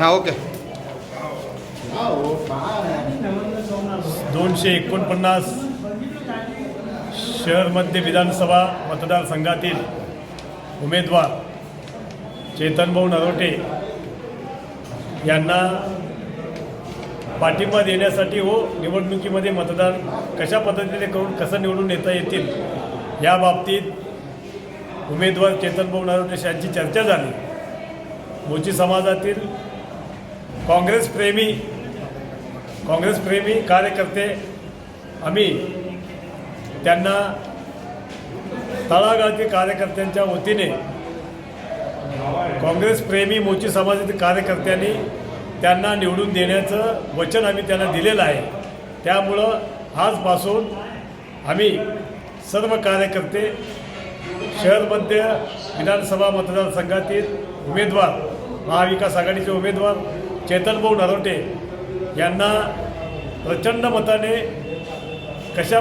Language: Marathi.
हां ओके. दोनशे एकोणपन्नास शहर मध्य विधानसभा मतदारसंघातील उमेदवार चेतनभाऊ नरोटे यांना पाठिंबा देण्यासाठी हो निवडणुकीमध्ये मतदान कशा पद्धतीने करून कसं निवडून येता येतील या बाबतीत उमेदवार चेतनभाऊ नरोटे यांची चर्चा झाली. मोची समाजातील काँग्रेसप्रेमी काँग्रेसप्रेमी कार्यकर्ते आम्ही त्यांना तळागाळातील कार्यकर्त्यांच्या वतीने काँग्रेसप्रेमी मोची समाजातील कार्यकर्त्यांनी त्यांना निवडून देण्याचं वचन आम्ही त्यांना दिलेलं आहे. त्यामुळं आजपासून आम्ही सर्व कार्यकर्ते शहर मध्य विधानसभा मतदारसंघातील उमेदवार महाविकास आघाडीचे उमेदवार चेतनभाऊ नरोटे यांना प्रचंड मताने कशा